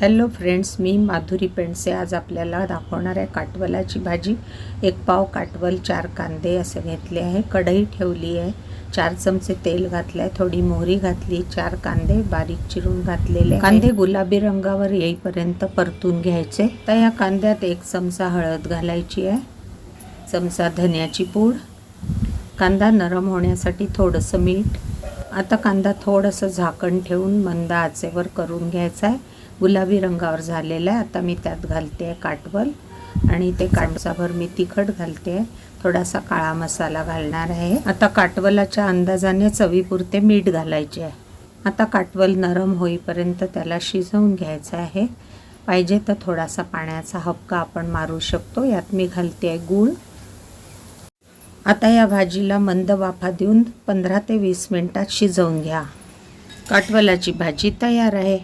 Hello friends मी माधुरी पेंडसे. आज आपल्याला दाखवणार आहे काटवलाची भाजी. एक पाव काटवल चार कांदे असे घेतले आहे. कढई ठेवली आहे. चार चमचे तेल घातलं आहे थोडी मोहरी घातली. चार कांदे बारीक चिरून घातलेले कांदे गुलाबी रंगावर येईपर्यंत परतून घ्यायचे. तर या कांद्यात एक चमचा हळद घालायची आहे. चमचा धन्याची पूड. कांदा नरम होण्यासाठी थोडंसं मीठ. आता कांदा थोडंसं झाकण ठेवून मंद आचेवर करून घ्यायचा आहे. गुलाबी रंगावर झालेला आहे. आता मी त्यात घालते आहे काटवल आणि ते काटसाभर मी तिखट घालते. आहे थोडासा काळा मसाला घालणार आहे. आता काटवलाच्या अंदाजाने चवीपुरते मीठ घालायचे आहे. आता काटवल नरम होईपर्यंत त्याला शिजवून घ्यायचं आहे. पाहिजे तर थोडासा पाण्याचा हपका आपण मारू शकतो. यात मी घालते आहे गूळ. आता या भाजीला मंद वाफा देऊन पंधरा ते वीस मिनटात शिजवून घ्या. काटवलाची भाजी तयार आहे.